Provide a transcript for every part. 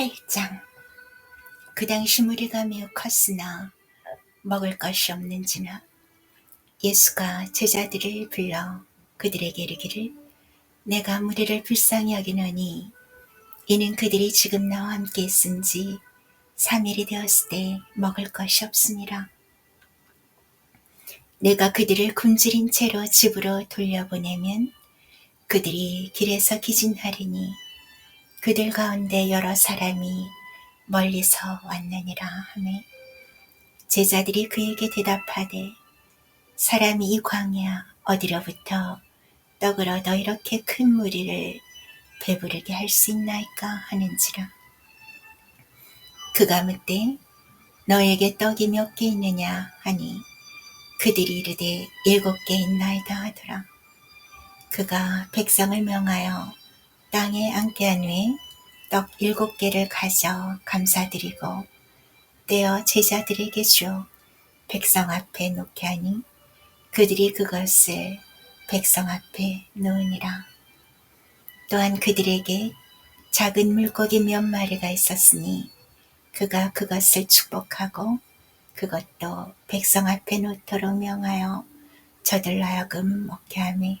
8장 그 당시 무리가 매우 컸으나 먹을 것이 없는지나 예수가 제자들을 불러 그들에게 이르기를 내가 무리를 불쌍히 여기노니 이는 그들이 지금 나와 함께 있은 지 3일이 되었을 때 먹을 것이 없습니다. 내가 그들을 굶주린 채로 집으로 돌려보내면 그들이 길에서 기진하리니 그들 가운데 여러 사람이 멀리서 왔느니라 하매 제자들이 그에게 대답하되 사람이 이 광야 어디로부터 떡을 얻어 이렇게 큰 무리를 배부르게 할 수 있나이까 하는지라. 그가 묻되 너에게 떡이 몇 개 있느냐 하니 그들이 이르되 일곱 개 있나이다 하더라. 그가 백성을 명하여 땅에 앉게 한 후에 떡 일곱 개를 가져 감사드리고 떼어 제자들에게 주 백성 앞에 놓게 하니 그들이 그것을 백성 앞에 놓으니라. 또한 그들에게 작은 물고기 몇 마리가 있었으니 그가 그것을 축복하고 그것도 백성 앞에 놓도록 명하여 저들로 하여금 먹게 하며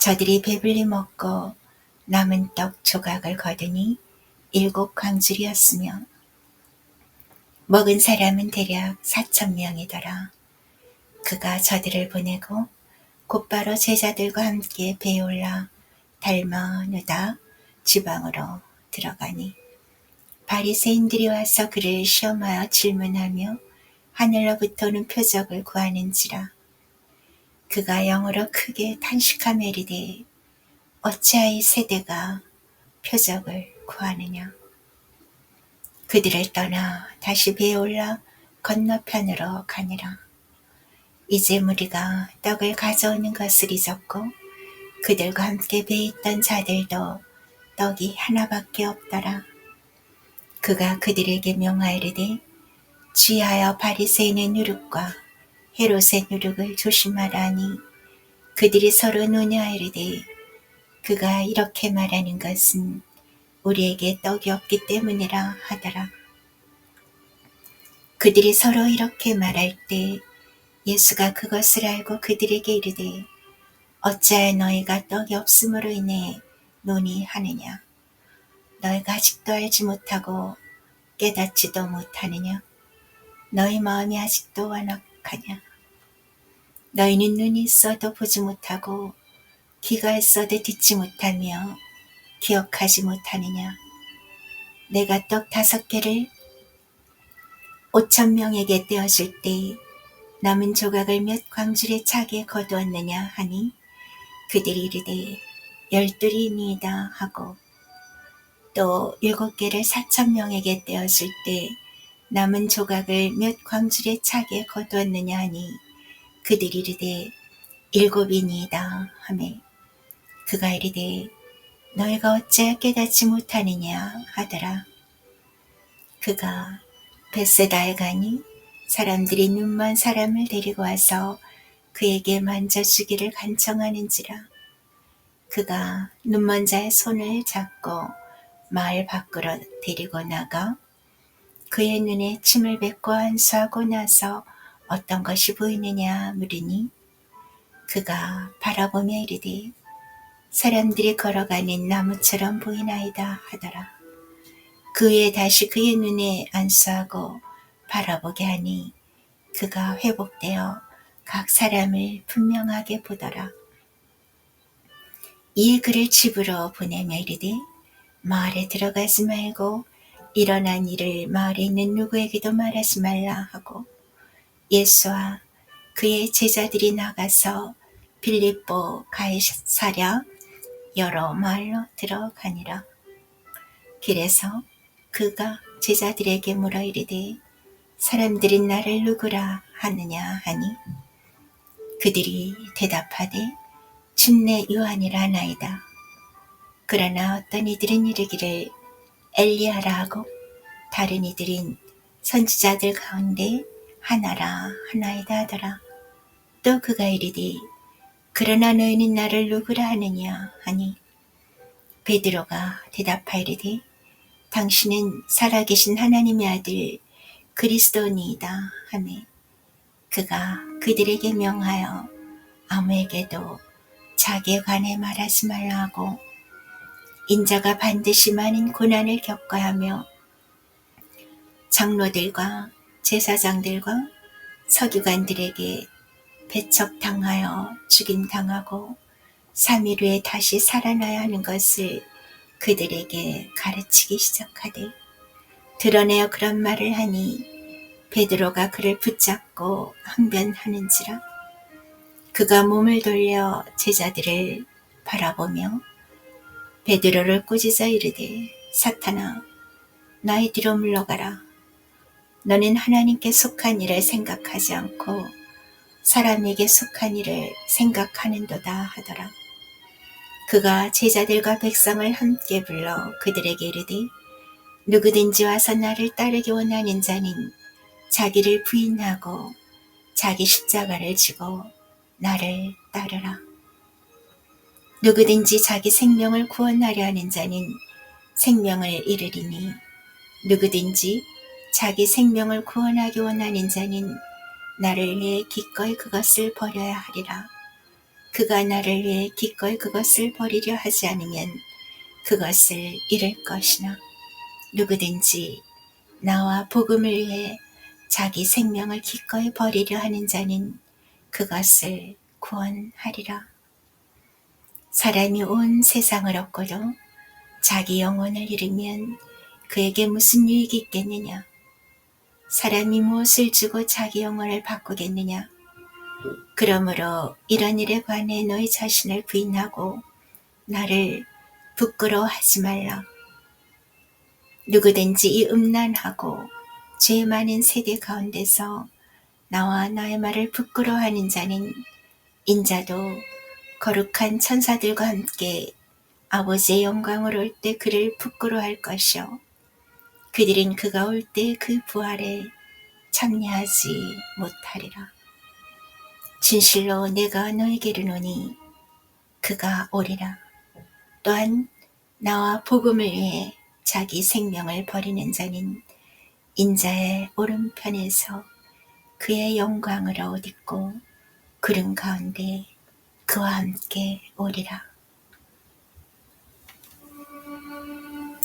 저들이 배불리 먹고 남은 떡 조각을 거두니 일곱 광줄이었으며 먹은 사람은 대략 사천 명이더라. 그가 저들을 보내고 곧바로 제자들과 함께 배에 올라 달마누다 지방으로 들어가니 바리새인들이 와서 그를 시험하여 질문하며 하늘로부터는 표적을 구하는지라 그가 영어로 크게 탄식하며 이르되 어찌하이 세대가 표적을 구하느냐? 그들을 떠나 다시 배에 올라 건너편으로 가니라. 이제 무리가 떡을 가져오는 것을 잊었고 그들과 함께 배에 있던 자들도 떡이 하나밖에 없더라. 그가 그들에게 명하이르되 주의하여 바리새인의 누룩과 헤롯의 누룩을 조심하라니 그들이 서로 논의하이르되 그가 이렇게 말하는 것은 우리에게 떡이 없기 때문이라 하더라. 그들이 서로 이렇게 말할 때 예수가 그것을 알고 그들에게 이르되 어찌하여 너희가 떡이 없음으로 인해 논의하느냐? 너희가 아직도 알지 못하고 깨닫지도 못하느냐? 너희 마음이 아직도 완악하냐? 너희는 눈이 있어도 보지 못하고 귀가 있어도 듣지 못하며 기억하지 못하느냐. 내가 떡 다섯 개를 오천 명에게 떼어줄 때 남은 조각을 몇 광줄에 차게 거두었느냐 하니 그들이 이르되 열둘이니이다 하고 또 일곱 개를 사천 명에게 떼었을 때 남은 조각을 몇 광줄에 차게 거두었느냐 하니 그들이 이르되 일곱이니이다 하매 그가 이르되 너희가 어찌 깨닫지 못하느냐 하더라. 그가 베세다에 가니 사람들이 눈먼 사람을 데리고 와서 그에게 만져주기를 간청하는지라. 그가 눈먼 자의 손을 잡고 마을 밖으로 데리고 나가 그의 눈에 침을 뱉고 안수하고 나서 어떤 것이 보이느냐 물으니 그가 바라보며 이르되 사람들이 걸어가는 나무처럼 보이나이다 하더라. 그 후에 다시 그의 눈에 안수하고 바라보게 하니 그가 회복되어 각 사람을 분명하게 보더라. 이에 그를 집으로 보내며 이르되 마을에 들어가지 말고 일어난 일을 마을에 있는 누구에게도 말하지 말라 하고 예수와 그의 제자들이 나가서 빌립보 가이사랴 여러 마을로 들어가니라. 길에서 그가 제자들에게 물어 이르되 사람들이 나를 누구라 하느냐 하니 그들이 대답하되 춘내 요한이라 나이다. 그러나 어떤 이들은 이르기를 엘리야라 하고 다른 이들인 선지자들 가운데 하나라 하나이다 하더라. 또 그가 이르되 그러나 너희는 나를 누구라 하느냐 하니 베드로가 대답하이르되 당신은 살아계신 하나님의 아들 그리스도니이다 하매 그가 그들에게 명하여 아무에게도 자기에 관해 말하지 말라 하고 인자가 반드시 많은 고난을 겪어야 하며 장로들과 제사장들과 서기관들에게 배척당하여 죽임당하고 3일 후에 다시 살아나야 하는 것을 그들에게 가르치기 시작하되 드러내어 그런 말을 하니 베드로가 그를 붙잡고 항변하는지라. 그가 몸을 돌려 제자들을 바라보며 베드로를 꾸짖어 이르되 사탄아 나의 뒤로 물러가라. 너는 하나님께 속한 일을 생각하지 않고 사람에게 속한 일을 생각하는도다 하더라. 그가 제자들과 백성을 함께 불러 그들에게 이르되 누구든지 와서 나를 따르기 원하는 자는 자기를 부인하고 자기 십자가를 지고 나를 따르라. 누구든지 자기 생명을 구원하려 하는 자는 생명을 잃으리니 누구든지 자기 생명을 구원하기 원하는 자는 나를 위해 기꺼이 그것을 버려야 하리라. 그가 나를 위해 기꺼이 그것을 버리려 하지 않으면 그것을 잃을 것이나 누구든지 나와 복음을 위해 자기 생명을 기꺼이 버리려 하는 자는 그것을 구원하리라. 사람이 온 세상을 얻고도 자기 영혼을 잃으면 그에게 무슨 유익이 있겠느냐? 사람이 무엇을 주고 자기 영혼을 바꾸겠느냐? 그러므로 이런 일에 관해 너희 자신을 부인하고 나를 부끄러워하지 말라. 누구든지 이 음란하고 죄 많은 세대 가운데서 나와 나의 말을 부끄러워하는 자는 인자도 거룩한 천사들과 함께 아버지의 영광으로 올때 그를 부끄러워할 것이요 그들은 그가 올 때 그 부활에 참여하지 못하리라. 진실로 내가 너에게 이르노니 그가 오리라. 또한 나와 복음을 위해 자기 생명을 버리는 자는 인자의 오른편에서 그의 영광을 얻있고 구름 가운데 그와 함께 오리라.